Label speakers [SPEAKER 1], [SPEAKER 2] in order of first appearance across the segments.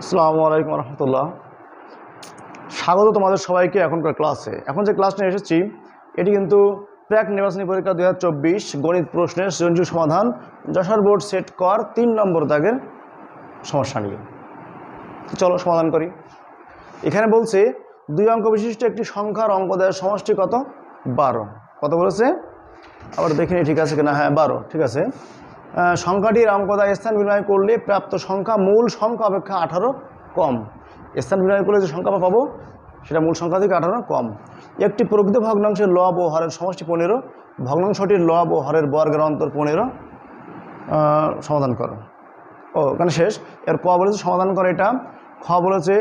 [SPEAKER 1] আসসালামু আলাইকুম রহমতুল্লাহ। স্বাগত তোমাদের সবাইকে এখনকার ক্লাসে। এখন যে ক্লাস নিয়ে এসেছি, এটি কিন্তু প্র্যাক নির্বাচনী পরীক্ষা দু হাজার চব্বিশ গণিত প্রশ্নের সৃজনশীল সমাধান, যশোর বোর্ড সেট কর তিন নম্বর দাগের সমস্যা নিয়ে। চলো সমাধান করি। এখানে বলছে, দুই অঙ্ক বিশিষ্ট একটি সংখ্যার অঙ্ক দেওয়ার সমষ্টি কত? বারো। কত বলেছে? আবার দেখিনি ঠিক আছে কিনা? হ্যাঁ বারো। ঠিক আছে। সংখ্যাটির অঙ্কদায় স্থান বিনিময় করলে প্রাপ্ত সংখ্যা, মূল সংখ্যা অপেক্ষা আঠারো কম। স্থান বিনিময় করলে যে সংখ্যা পাবো, সেটা মূল সংখ্যা থেকে আঠারো কম। একটি প্রকৃত ভগ্নাংশের লব ও হরের সমষ্টি পনেরো, ভগ্নাংশটির লব ও হরের বর্গের অন্তর পনেরো। সমাধান করো। ও ওখানে শেষ। এর ক বলেছে সমাধান করো এটা। খ বলেছে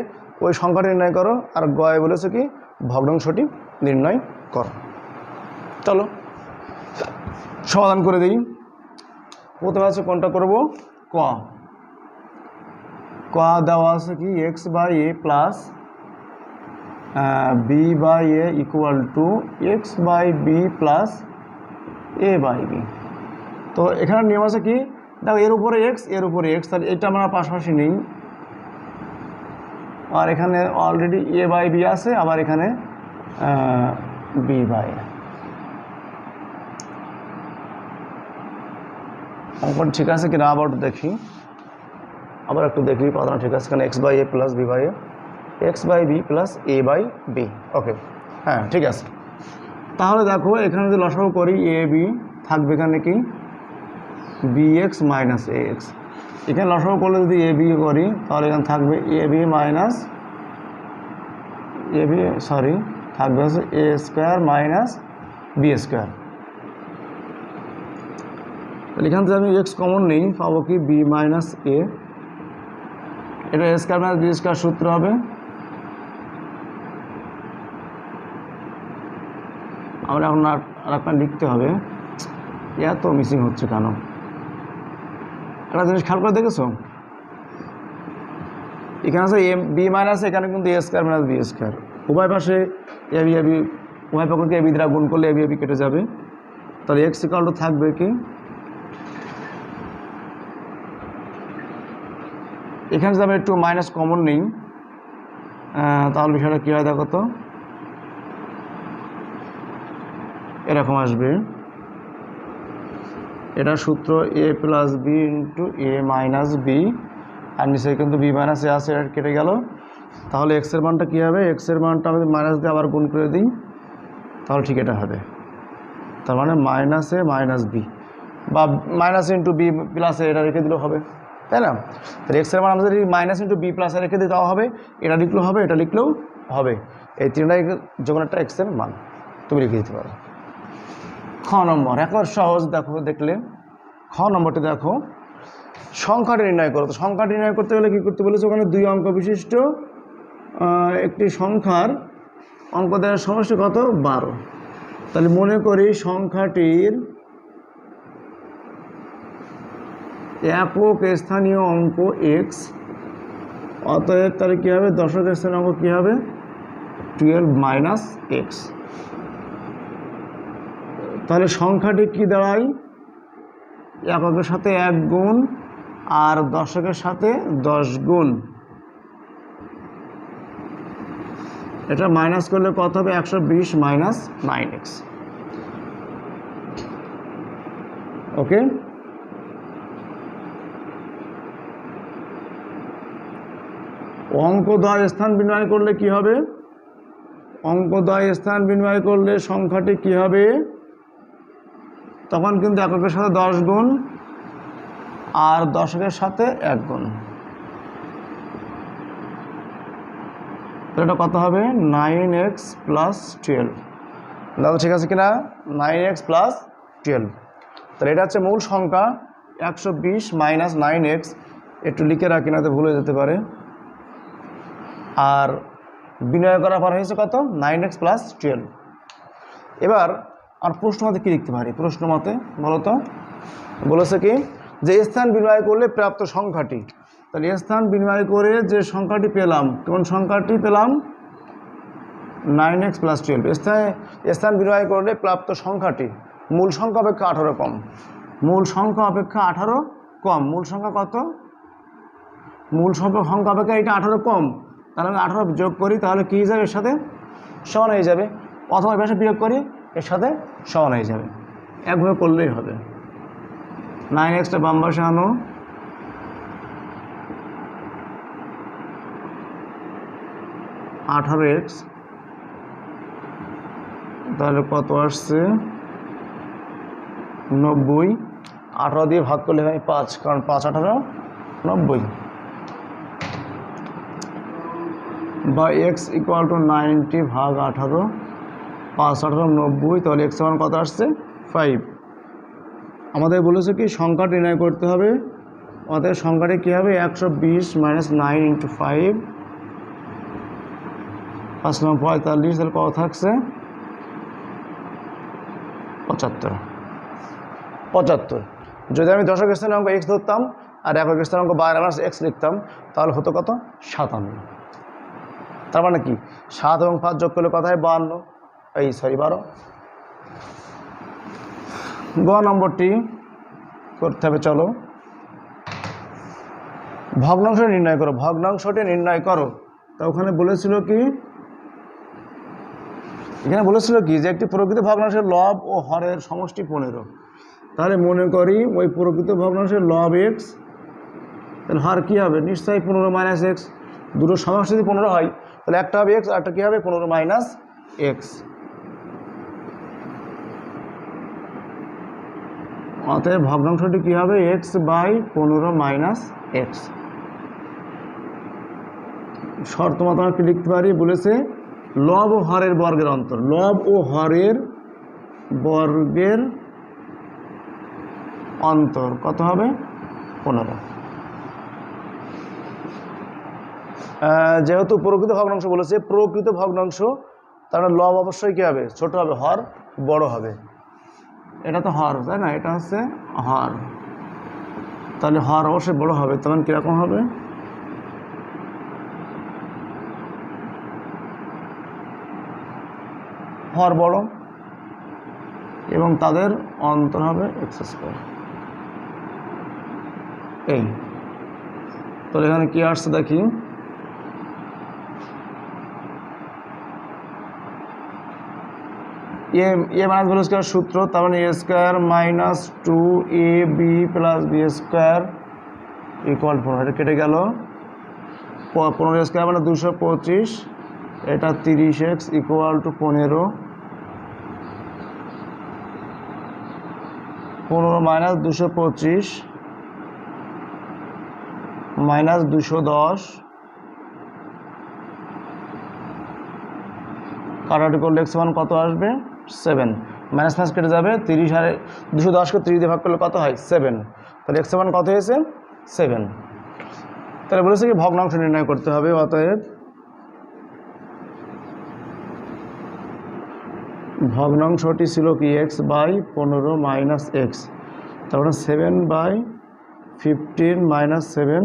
[SPEAKER 1] ওই সংখ্যাটি নির্ণয় করো, আর গয় বলেছে কি ভগ্নাংশটি নির্ণয় করো। চলো, সমাধান করে দিই। প্রথমে আছে কোনটা করব? ক। ক দেওয়া আছে কি? X by a plus b by a equal to x by b plus a by b তো এখানে নিয়ম আছে কি? দেখো, এর উপরে এক্সের উপরে এক্স তাহলে এটা আমরা পাশাপাশি নেই। আর এখানে অলরেডি এ বাই বি আছে, আবার এখানে বি বাই অঙ্কন ঠিক আছে কিনা? আবার একটু দেখি। আবার একটু দেখি, পাতানো, ঠিক আছে এখানে x by a plus b by a x by b plus a by b okay হ্যাঁ ঠিক আছে। তাহলে দেখো, এখানে যদি লসাগু করি এ বি থাকবে এখানে কি? B x minus a x এখানে লসাগু করলে যদি এ বি করি, তাহলে এখানে থাকবে a b minus a b sorry থাকবে হচ্ছে a square minus b square তাহলে এখান থেকে আমি এক্স কমন নেই, পাবো কি বি মাইনাস এ এটা স্কোয়ার মাইনাস বি স্কোয়ার সূত্র হবে। আমরা এখন আর একটা লিখতে হবে, এত মিসিং হচ্ছে কেন? একটা জিনিস খেয়াল করে দেখেছ? এখানে আছে এম বি মাইনাস এখানে কিন্তু a square minus b square উভয় পাশে এ বি উভয় পক্ষকে এ বি দ্বারা গুণ করলে এ বি কেটে যাবে। তাহলে এক্স ইকালটা থাকবে কি? এখানে যদি আমি একটু মাইনাস কমন নিই তাহলে বিষয়টা কী হয় দেখো তো? এরকম আসবে। এটা সূত্র a plus b into a minus b আর নিচে কিন্তু বি মাইনাস এ আছে, এটা কেটে গেল। তাহলে এক্সের মানটা কী হবে? এক্সের মানটা আমি মাইনাস দিয়ে আবার গুণ করে দিই, তাহলে ঠিক এটা হবে। তার মানে মাইনাস এ মাইনাস বি বা minus into b plus a এটা রেখে দিলেও হবে। তাই না? তাহলে এক্স এক্সের মান আমাদের মাইনাস ইন্টু বি প্লাস রেখে দিই, তাও হবে। এটা লিখলেও হবে, এটা লিখলেও হবে। এই তিনটাই যখন একটা এক্স এক্সের মান, তুমি লিখে দিতে পারো। খ নম্বর, একবার সহজ দেখো, দেখলে। খ নম্বরটি দেখো, সংখ্যাটি নির্ণয় করো। তো সংখ্যাটি নির্ণয় করতে গেলে কী করতে বলেছে? ওখানে দুই অঙ্ক বিশিষ্ট একটি সংখ্যার অঙ্ক দেওয়ার সমষ্টি কত? বারো। তাহলে মনে করি সংখ্যাটির একক স্থানীয় অঙ্ক এক্স অতএব তাহলে কী হবে? দশক স্থানীয় অঙ্ক কী হবে? টুয়েলভ মাইনাস এক্স তাহলে সংখ্যাটি কি দাঁড়ায়? এককের সাথে এক গুণ আর দশকের সাথে দশ গুণ। এটা মাইনাস করলে কত হবে? একশো বিশ মাইনাস নাইন এক্স ওকে অঙ্কদয় স্থান বিনিময় করলে কি হবে? অঙ্কদয় স্থান বিনিময় করলে সংখ্যাটি কি হবে? তখন কিন্তু এককের সাথে দশ গুণ আর দশকের সাথে এক গুণ। এটা কত হবে? Nine x plus twelve. দাদা, ঠিক আছে কিনা? Nine x plus twelve. তাহলে এটা হচ্ছে মূল সংখ্যা। একশো বিশ মাইনাস নাইন এক্স। একটু লিখে রাখি না তো ভুলে যেতে পারে। আর বিনয় করার পর হয়েছে কত? নাইন এক্স প্লাস টুয়েলভ এবার আর প্রশ্ন মতে কী লিখতে পারি? প্রশ্ন মতে বলো তো বলেছে কি? যে স্থান বিনিময় করলে প্রাপ্ত সংখ্যাটি। তাহলে স্থান বিনিময় করে যে সংখ্যাটি পেলাম কোন সংখ্যাটি পেলাম? নাইন এক্স প্লাস টুয়েলভ স্থানে স্থান বিনিময় করলে প্রাপ্ত সংখ্যাটি। মূল সংখ্যা অপেক্ষা আঠারো কম। মূল সংখ্যা অপেক্ষা আঠারো কম। মূল সংখ্যা কত? মূল সংখ্যা অপেক্ষা এটা আঠারো কম। তাহলে আমি আঠারো যোগ করি, তাহলে কী হিসাবে এর সাথে? সমান হয়ে যাবে। অথবা এর বিয়োগ করি, এর সাথে সমান হয়ে যাবে। একভাবে করলেই হবে। নাইন এক্সটা বাম পাশে আনো। আঠারো এক্স তাহলে কত আসছে? নব্বই। আঠারো দিয়ে ভাগ করলে হয় পাঁচ, কারণ পাঁচ, আঠারো, নব্বই। বা এক্স ইকুয়াল টু নাইনটি ভাগ আঠারো, পাঁচ, আঠারো, নব্বই, তাহলে এক্স সমান কত আসছে? ফাইভ আমাদের বলেছে কি সংখ্যাটি নির্ণয় করতে হবে। অতএব সংখ্যাটি কী হবে? একশো বিশ মাইনাস নাইন ইন্টু ফাইভ পাঁচ নম্বর পঁয়তাল্লিশ, তাহলে কত থাকছে? পঁচাত্তর। পঁচাত্তর। যদি আমি দশক স্থানে অঙ্ক এক্স ধরতাম আর একক স্থানে অঙ্ক মাস এক্স লিখতাম, তাহলে হতো কত? সাতান্ন। তার মানে কি? সাত এবং পাঁচ যোগ করলে কথা হয় বাহান্ন। এই সরি বারো। গ নম্বরটি করতে হবে, চলো। ভগ্নাংশ নির্ণয় করো। ভগ্নাংশটি নির্ণয় করো। তা ওখানে বলেছিল কি? এখানে বলেছিল কি? যে একটি প্রকৃত ভগ্নাংশের লব ও হরের সমষ্টি পনেরো। তাহলে মনে করি ওই প্রকৃত ভগ্নাংশের লব এক্স তাহলে হার কী হবে? নিশ্চয়ই পনেরো মাইনাস এক্স দুটো সমষ্টি যদি পনেরো হয়। তাহলে একটা হবে এক্স আর একটা কী হবে? পনেরো মাইনাস এক্স অতএব ভগ্নাংশটি কী হবে? এক্স বাই পনেরো মাইনাস এক্স শর্ত মতো আমরা লিখতে পারি? বলেছে লব ও হরের বর্গের অন্তর। লব ও হরের বর্গের অন্তর কত হবে? পনেরো। যেহেতু প্রকৃত ভগ্নাংশ বলেছে, প্রকৃত ভগ্নাংশ, তার মানে লব অবশ্যই কী হবে? ছোট হবে, হর, বড় হবে। এটা তো হর, তাই না? এটা হচ্ছে হর। তাহলে হর অবশ্যই বড় হবে তখন কীরকম হবে? হর বড়, এবং তাদের অন্তর হবে এক্স স্কোয়ার এই। তো এখানে কি আসছে দেখি? A a minus b square সূত্র, তার মানে a square minus two a b plus b square equal পনেরো। এটা কেটে গেল। পনেরো স্কোয়ার মানে দুশো পঁচিশ। এটা তিরিশ এক্স ইকুয়াল টু পনেরো। পনেরো মাইনাস দুশো পঁচিশ মাইনাস দুশো দশ। কাটাটি করলে এক্স কত আসবে? সেভেন মাইনাস মাইনাস কেটে যাবে তিরিশ আর দুশো দশকে তিরিশ দিয়ে ভাগ করলে কত হয়? সেভেন তাহলে এক্স ওয়ান কত হয়েছে? সেভেন তাহলে বলেছে কি, ভগ্নাংশ নির্ণয় করতে হবে, অতএব ভগ্নাংশটি ছিল কি এক্স বাই পনেরো মাইনাস এক্স তারপরে seven by fifteen minus seven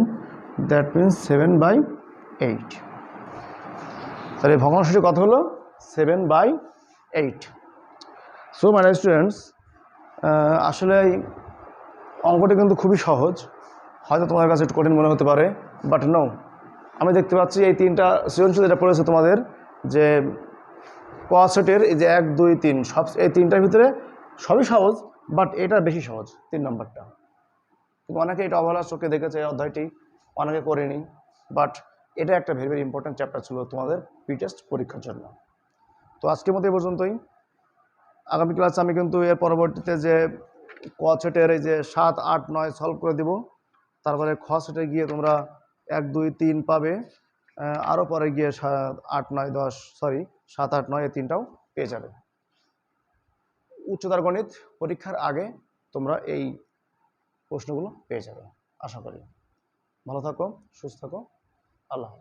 [SPEAKER 1] that means seven by eight তাহলে ভগ্নাংশটি কত হলো? Seven by eight so my students আসলে অঙ্কটি কিন্তু খুবই সহজ। হয়তো তোমাদের কাছে একটু কঠিন মনে হতে পারে বাট নো আমি দেখতে পাচ্ছি এই তিনটা সৃজনশীল যেটা পড়েছে তোমাদের যে কোয়াসেটের এই যে এক, দুই, তিন, সব এই তিনটার ভিতরে সবই সহজ বাট এটা বেশি সহজ, তিন নম্বরটা। কিন্তু অনেকে এটা অবহেলার চোখে দেখেছে এই অধ্যায়টি, অনেকে করেনি বাট এটা একটা ভেরি ভেরি ইম্পর্ট্যান্ট চ্যাপ্টার ছিল তোমাদের প্রি টেস্ট পরীক্ষার জন্য। তো আজকের মতো এই পর্যন্তই। আগামী ক্লাসে আমি কিন্তু এর পরবর্তীতে যে ক সেটের এই যে সাত, আট, নয় সলভ করে দেব। তারপরে খ সেটে গিয়ে তোমরা এক, দুই, তিন পাবে। আরও পরে গিয়ে সাত, আট, নয়, দশ সরি সাত, আট, নয়, এই তিনটাও পেয়ে যাবে। উচ্চতার গণিত পরীক্ষার আগে তোমরা এই প্রশ্নগুলো পেয়ে যাবে। আশা করি। ভালো থাকো, সুস্থ থাকো। আল্লাহ।